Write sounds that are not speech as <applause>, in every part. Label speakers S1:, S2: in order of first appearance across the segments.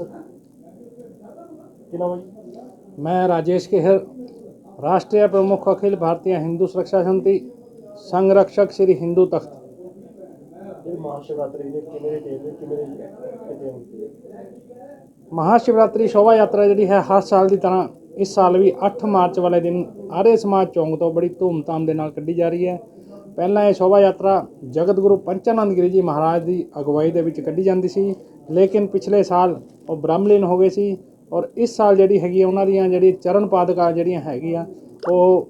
S1: ਹੁਣ ਸਰ ਕੀ ਨਾਮ ਹੈ ਜੀ
S2: मैं राजेश केहर राष्ट्रीय प्रमुख अखिल भारतीय हिंदू सुरक्षा समिति संरक्षक श्री हिंदू तख्त
S1: ਇਹ ਮਹਾਸ਼ਿਵਰਾਤਰੀ ਦੇ ਕਿਵੇਂ ਦੇ ਟੇਲ ਨੇ ਕਿਵੇਂ ਦੇ ਕਿਤੇ ਹੁੰਦੀ ਹੈ
S2: ਮਹਾਸ਼ਿਵਰਾਤਰੀ ਸ਼ੋਭਾ ਯਾਤਰਾ ਜਿਹੜੀ ਹੈ ਹਰ ਸਾਲ ਦੀ ਤਰ੍ਹਾਂ ਇਸ ਸਾਲ ਵੀ 8 ਮਾਰਚ ਵਾਲੇ ਦਿਨ ਆਰੇ ਸਮਾਜ ਚੌਂਕ ਤੋਂ ਬੜੀ ਧੂਮਧਾਮ ਦੇ ਨਾਲ ਕੱਢੀ ਜਾ ਰਹੀ ਹੈ ਪਹਿਲਾਂ ਇਹ ਸ਼ੋਭਾ ਯਾਤਰਾ ਜਗਤ ਗੁਰੂ ਪੰਚਾਨੰਦ ਗਿਰੀ ਜੀ ਮਹਾਰਾਜ ਦੀ ਅਗਵਾਈ ਦੇ ਵਿੱਚ ਕੱਢੀ ਜਾਂਦੀ ਸੀ, ਲੇਕਿਨ ਪਿਛਲੇ ਸਾਲ ਉਹ ਬ੍ਰਹਮਲੀਨ ਹੋ ਗਏ ਸੀ ਔਰ ਇਸ ਸਾਲ ਜਿਹੜੀ ਹੈਗੀ ਆ, ਉਹਨਾਂ ਦੀਆਂ ਜਿਹੜੀ ਚਰਨ ਪਾਦਕਾ ਜਿਹੜੀਆਂ ਹੈਗੀਆਂ, ਉਹ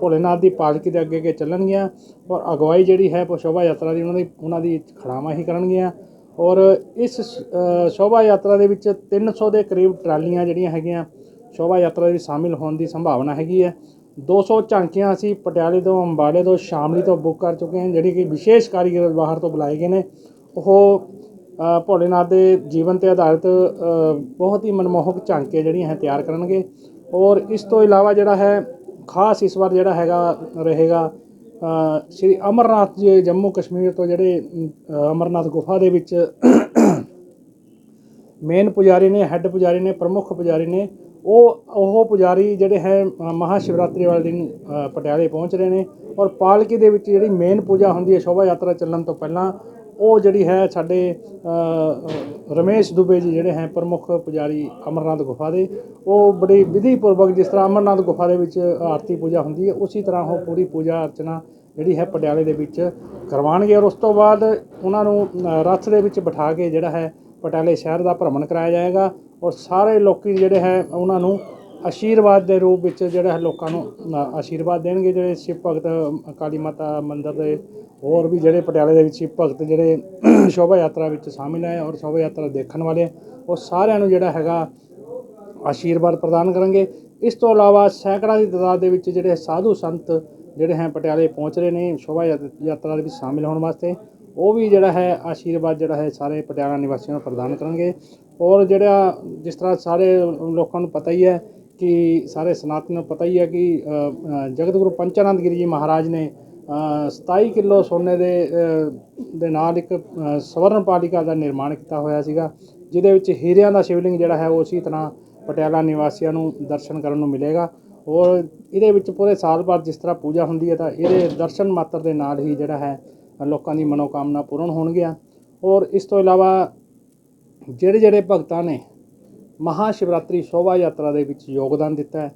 S2: ਭੋਲੇਨਾਥ ਦੀ ਪਾਲਕੀ ਦੇ ਅੱਗੇ ਅੱਗੇ ਚੱਲਣਗੀਆਂ ਔਰ ਅਗਵਾਈ ਜਿਹੜੀ ਹੈ ਸ਼ੋਭਾ ਯਾਤਰਾ ਦੀ, ਉਹਨਾਂ ਦੀ ਉਹਨਾਂ ਦੀ ਖੜਾਵਾਂ ਹੀ ਕਰਨਗੀਆਂ ਔਰ ਇਸ ਸ਼ੋਭਾ ਯਾਤਰਾ ਦੇ ਵਿੱਚ 300 ਦੇ ਕਰੀਬ ਟਰਾਲੀਆਂ ਜਿਹੜੀਆਂ ਹੈਗੀਆਂ, ਸ਼ੋਭਾ ਯਾਤਰਾ ਦੇ ਵਿੱਚ ਸ਼ਾਮਿਲ ਹੋਣ ਦੀ ਸੰਭਾਵਨਾ ਹੈਗੀ ਹੈ 200 ਝਾਂਕੀਆਂ ਅਸੀਂ ਪਟਿਆਲੇ ਤੋਂ, ਅੰਬਾਲੇ ਤੋਂ, ਸ਼ਾਮਲੀ ਤੋਂ ਬੁੱਕ ਕਰ ਚੁੱਕੇ ਹਾਂ, ਜਿਹੜੀ ਕਿ ਵਿਸ਼ੇਸ਼ ਕਾਰੀਗਰ ਬਾਹਰ ਤੋਂ ਬੁਲਾਏ ਗਏ ਨੇ। ਉਹ ਭੋਲੇਨਾਥ ਦੇ ਜੀਵਨ ਤੇ ਆਧਾਰਿਤ ਬਹੁਤ ਹੀ ਮਨਮੋਹਕ ਝਾਂਕੇ ਜਿਹੜੀਆਂ ਹੈ ਤਿਆਰ ਕਰਨਗੇ। ਔਰ ਇਸ ਤੋਂ ਇਲਾਵਾ ਜਿਹੜਾ ਹੈ, ਖਾਸ ਇਸ ਵਾਰ ਜਿਹੜਾ ਹੈਗਾ, ਰਹੇਗਾ ਸ਼੍ਰੀ ਅਮਰਨਾਥ ਜੀ ਜੰਮੂ ਕਸ਼ਮੀਰ ਤੋਂ ਜਿਹੜੇ ਅਮਰਨਾਥ ਗੁਫਾ ਦੇ ਵਿੱਚ <coughs> ਮੇਨ ਪੁਜਾਰੀ ਨੇ, ਹੈੱਡ ਪੁਜਾਰੀ ਨੇ, ਪ੍ਰਮੁੱਖ ਪੁਜਾਰੀ ਨੇ ਉਹ ਉਹ ਪੁਜਾਰੀ ਜਿਹੜੇ ਹੈ ਅ, ਮਹਾਸ਼ਿਵਰਾਤਰੀ ਵਾਲੇ ਦਿਨ ਪਟਿਆਲੇ ਪਹੁੰਚ ਰਹੇ ਨੇ ਔਰ ਪਾਲਕੀ ਦੇ ਵਿੱਚ ਜਿਹੜੀ ਮੇਨ ਪੂਜਾ ਹੁੰਦੀ ਹੈ ਸ਼ੋਭਾ ਯਾਤਰਾ ਚੱਲਣ ਤੋਂ ਪਹਿਲਾਂ ਉਹ ਜਿਹੜੀ ਹੈ ਸਾਡੇ ਰਮੇਸ਼ ਦੁਬੇ ਜੀ ਜਿਹੜੇ ਹੈ ਪ੍ਰਮੁੱਖ ਪੁਜਾਰੀ ਅਮਰਨਾਥ ਗੁਫਾ ਦੇ ਉਹ ਬੜੀ ਵਿਧੀ ਪੂਰਵਕ ਜਿਸ ਤਰ੍ਹਾਂ ਅਮਰਨਾਥ ਗੁਫਾ ਦੇ ਵਿੱਚ ਆਰਤੀ ਪੂਜਾ ਹੁੰਦੀ ਹੈ ਉਸੇ ਤਰ੍ਹਾਂ ਉਹ ਪੂਰੀ ਪੂਜਾ ਅਰਚਨਾ ਜਿਹੜੀ ਹੈ ਪਟਿਆਲੇ ਦੇ ਵਿੱਚ ਕਰਵਾਉਣਗੇ ਔਰ ਉਸ ਤੋਂ ਬਾਅਦ ਉਹਨਾਂ ਨੂੰ ਅ, ਰੱਥ ਦੇ ਵਿੱਚ ਬਿਠਾ ਕੇ ਜਿਹੜਾ ਹੈ ਪਟਿਆਲੇ ਸ਼ਹਿਰ ਦਾ ਭ੍ਰਮਣ ਕਰਾਇਆ ਜਾਏਗਾ। ਔਰ ਸਾਰੇ ਲੋਕੀ ਜਿਹੜੇ ਹੈ, ਉਹਨਾਂ ਨੂੰ ਆਸ਼ੀਰਵਾਦ ਦੇ ਰੂਪ ਵਿੱਚ ਜਿਹੜਾ ਹੈ, ਲੋਕਾਂ ਨੂੰ ਆਸ਼ੀਰਵਾਦ ਦੇਣਗੇ ਜਿਹੜੇ ਸ਼ਿਵ ਭਗਤ ਕਾਲੀ ਮਾਤਾ ਮੰਦਿਰ ਦੇ ਹੋਰ ਵੀ ਜਿਹੜੇ ਪਟਿਆਲੇ ਦੇ ਵਿੱਚ ਸ਼ਿਵ ਭਗਤ ਜਿਹੜੇ <clears throat> ਸ਼ੋਭਾ ਯਾਤਰਾ ਵਿੱਚ ਸ਼ਾਮਿਲ ਹੈ ਔਰ ਸ਼ੋਭਾ ਯਾਤਰਾ ਦੇਖਣ ਵਾਲੇ ਉਹ ਸਾਰਿਆਂ ਨੂੰ ਜਿਹੜਾ ਹੈਗਾ ਆਸ਼ੀਰਵਾਦ ਪ੍ਰਦਾਨ ਕਰਨਗੇ। ਇਸ ਤੋਂ ਇਲਾਵਾ ਸੈਂਕੜਾਂ ਦੀ ਤਾਦਾਦ ਦੇ ਵਿੱਚ ਜਿਹੜੇ ਸਾਧੂ ਸੰਤ ਜਿਹੜੇ ਹੈ, ਪਟਿਆਲੇ ਪਹੁੰਚ ਰਹੇ ਨੇ, ਸ਼ੋਭਾ ਯਾਤ- ਯਾਤਰਾ ਦੇ ਵਿੱਚ ਸ਼ਾਮਿਲ ਹੋਣ ਵਾਸਤੇ, ਉਹ ਵੀ ਜਿਹੜਾ ਹੈ, ਆਸ਼ੀਰਵਾਦ ਜਿਹੜਾ ਹੈ, ਸਾਰੇ ਪਟਿਆਲਾ ਨਿਵਾਸੀਆਂ ਨੂੰ ਪ੍ਰਦਾਨ ਕਰਨਗੇ। ਔਰ ਜਿਹੜਾ ਜਿਸ ਤਰ੍ਹਾਂ ਸਾਰੇ ਲੋਕਾਂ ਨੂੰ ਪਤਾ ਹੀ ਹੈ ਕਿ ਸਾਰੇ ਸਨਾਤਨ ਨੂੰ ਪਤਾ ਹੀ ਹੈ ਕਿ ਜਗਤ ਗੁਰੂ ਪੰਚਾਨੰਦ ਗਿਰੀ ਜੀ ਮਹਾਰਾਜ ਨੇ ਅ, 27 ਕਿਲੋ ਸੋਨੇ ਦੇ ਦੇ ਨਾਲ ਇੱਕ ਸਵਰਨ ਪਾਲਿਕਾ ਦਾ ਨਿਰਮਾਣ ਕੀਤਾ ਹੋਇਆ ਸੀਗਾ ਜਿਹਦੇ ਵਿੱਚ ਹੀਰਿਆਂ ਦਾ ਸ਼ਿਵਲਿੰਗ ਜਿਹੜਾ ਹੈ ਉਹ ਉਸੇ ਤਰ੍ਹਾਂ ਪਟਿਆਲਾ ਨਿਵਾਸੀਆਂ ਨੂੰ ਦਰਸ਼ਨ ਕਰਨ ਨੂੰ ਮਿਲੇਗਾ। ਔਰ ਇਹਦੇ ਵਿੱਚ ਪੂਰੇ ਸਾਲ ਬਾਅਦ ਜਿਸ ਤਰ੍ਹਾਂ ਪੂਜਾ ਹੁੰਦੀ ਹੈ ਤਾਂ ਇਹਦੇ ਦਰਸ਼ਨ ਮਾਤਰ ਦੇ ਨਾਲ ਹੀ ਜਿਹੜਾ ਹੈ ਲੋਕਾਂ ਦੀ ਮਨੋਕਾਮਨਾ ਪੂਰਨ ਹੋਣਗੀਆਂ। ਔਰ ਇਸ ਤੋਂ ਇਲਾਵਾ ਜਿਹੜੇ ਜਿਹੜੇ ਭਗਤਾਂ ਨੇ ਮਹਾ ਸ਼ਿਵਰਾਤਰੀ ਸ਼ੋਭਾ ਯਾਤਰਾ ਦੇ ਵਿੱਚ ਯੋਗਦਾਨ ਦਿੱਤਾ ਹੈ,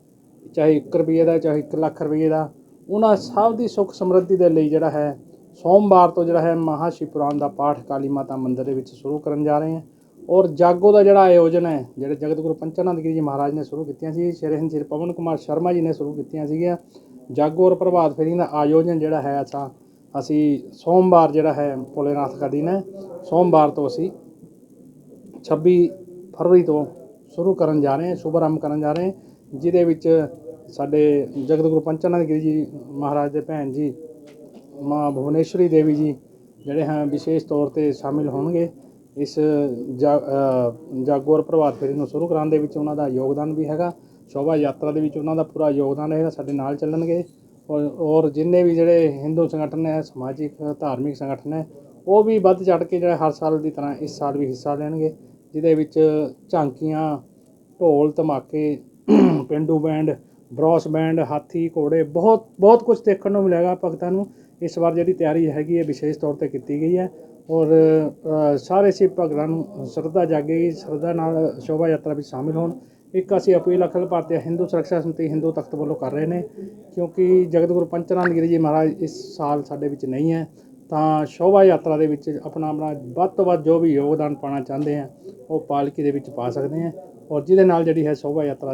S2: ਚਾਹੇ 1 ਰੁਪਏ ਦਾ, ਚਾਹੇ 1 ਲੱਖ ਰੁਪਏ ਦਾ, ਉਹਨਾਂ ਸਭ ਦੀ ਸੁੱਖ ਸਮਰਿੱਧੀ ਦੇ ਲਈ ਜਿਹੜਾ ਹੈ, ਸੋਮਵਾਰ ਤੋਂ ਜਿਹੜਾ ਹੈ ਮਹਾ ਸ਼ਿਵਪੁਰਾਣ ਦਾ ਪਾਠ ਕਾਲੀ ਮਾਤਾ ਮੰਦਿਰ ਦੇ ਵਿੱਚ ਸ਼ੁਰੂ ਕਰਨ ਜਾ ਰਹੇ ਹਾਂ। ਔਰ ਜਾਗੋ ਦਾ ਜਿਹੜਾ ਆਯੋਜਨ ਹੈ, ਜਿਹੜੇ ਜਗਤ ਗੁਰੂ ਪੰਚਾਨੰਦ ਗਿਰੀ ਜੀ ਮਹਾਰਾਜ ਨੇ ਸ਼ੁਰੂ ਕੀਤੀਆਂ ਸੀ, ਸ਼੍ਰੀ ਹਿੰਦ ਸ਼੍ਰੀ ਪਵਨ ਕੁਮਾਰ ਸ਼ਰਮਾ ਜੀ ਨੇ ਸ਼ੁਰੂ ਕੀਤੀਆਂ ਸੀਗੀਆਂ। ਜਾਗੋ ਔਰ ਪ੍ਰਭਾਤ ਫੇਰੀ ਦਾ ਆਯੋਜਨ ਜਿਹੜਾ ਹੈ, ਅਸਾਂ, ਅਸੀਂ ਸੋਮਵਾਰ ਜਿਹੜਾ ਹੈ ਭੋਲੇਨਾਥ ਦਾ ਦਿਨ ਹੈ, ਸੋਮਵਾਰ ਤੋਂ ਅਸੀਂ 26 ਫਰਵਰੀ ਤੋਂ ਸ਼ੁਰੂ ਕਰਨ ਜਾ ਰਹੇ ਹਾਂ ਸ਼ੁਭ ਆਰੰਭ ਕਰਨ ਜਾ ਰਹੇ ਹਾਂ ਜਿਹਦੇ ਵਿੱਚ ਸਾਡੇ ਜਗਤ ਗੁਰੂ ਪੰਚਾਨੰਦ ਗਿਰੀ ਜੀ ਮਹਾਰਾਜ ਦੇ ਭੈਣ ਜੀ ਮਾਂ ਭੁਵਨੇਸ਼ਵਰੀ ਦੇਵੀ ਜੀ ਜਿਹੜੇ ਹੈ ਵਿਸ਼ੇਸ਼ ਤੌਰ ਤੇ ਸ਼ਾਮਿਲ ਹੋਣਗੇ ਇਸ ਜਾ- ਅ, ਪ੍ਰਭਾਤ ਫੇਰੀ ਨੂੰ ਸ਼ੁਰੂ ਕਰਾਉਣ ਦੇ ਵਿੱਚ ਉਹਨਾਂ ਦਾ ਯੋਗਦਾਨ ਵੀ ਹੈਗਾ ਸ਼ੋਭਾ ਯਾਤਰਾ ਦੇ ਵਿੱਚ ਉਹਨਾਂ ਦਾ ਪੂਰਾ ਯੋਗਦਾਨ ਰਹੇਗਾ ਸਾਡੇ ਨਾਲ ਚੱਲਣਗੇ ਔਰ ਔਰ ਜਿੰਨੇ ਵੀ ਜਿਹੜੇ ਹਿੰਦੂ ਸੰਗਠਨ ਹੈ ਸਮਾਜਿਕ ਧਾਰਮਿਕ ਸੰਗਠਨ ਹੈ ਉਹ ਵੀ ਵੱਧ ਚੜ ਕੇ ਜਿਹੜਾ ਹਰ ਸਾਲ ਦੀ ਤਰ੍ਹਾਂ ਇਸ ਸਾਲ ਵੀ ਹਿੱਸਾ ਲੈਣਗੇ ਜਿਹਦੇ ਵਿੱਚ ਝਾਂਕੀਆਂ, ਢੋਲ, ਧਮਾਕੇ, ਪਿੰਡੂ ਬੈਂਡ ਬ੍ਰੌਸ ਬੈਂਡ ਹਾਥੀ, ਘੋੜੇ, ਬਹੁਤ ਬਹੁਤ ਕੁਝ ਦੇਖਣ ਨੂੰ ਮਿਲੇਗਾ ਭਗਤਾਂ ਨੂੰ। ਇਸ ਵਾਰ ਜਿਹੜੀ ਤਿਆਰੀ ਹੈਗੀ ਹੈ, ਵਿਸ਼ੇਸ਼ ਤੌਰ ਤੇ ਕੀਤੀ ਗਈ ਹੈ ਔਰ ਸਾਰੇ ਸਿੱਖ ਭਗਤਾਂ ਨੂੰ ਸ਼ਰਧਾ ਜਾਗੇਗੀ ਸ਼ਰਧਾ ਨਾਲ ਸ਼ੋਭਾ ਯਾਤਰਾ ਵਿੱਚ ਸ਼ਾਮਿਲ ਹੋਣ। ਇੱਕ ਅਸੀਂ ਅਪੀਲ ਅਖਿਲ ਭਾਰਤੀ ਹਿੰਦੂ ਸੁਰੱਖਿਆ ਸਮਿਤੀ ਹਿੰਦੂ ਤਖਤ ਵੱਲੋਂ ਕਰ ਰਹੇ ਨੇ ਕਿਉਂਕਿ ਜਗਤ ਗੁਰੂ ਪੰਚਨਾਮ ਗਿਰੀ ਜੀ ਮਹਾਰਾਜ ਇਸ ਸਾਲ ਸਾਡੇ ਵਿੱਚ ਨਹੀਂ ਹੈ। ਤਾਂ ਸ਼ੋਭਾ ਯਾਤਰਾ ਦੇ ਵਿੱਚ ਆਪਣਾ ਆਪਣਾ ਵੱਧ ਤੋਂ ਵੱਧ ਜੋ ਵੀ ਯੋਗਦਾਨ ਪਾਉਣਾ ਚਾਹੁੰਦੇ ਆ, ਉਹ ਪਾਲਕੀ ਦੇ ਵਿੱਚ ਪਾ ਸਕਦੇ ਆ ਔਰ ਜਿਹਦੇ ਨਾਲ ਜਿਹੜੀ ਹੈ ਸ਼ੋਭਾ ਯਾਤਰਾ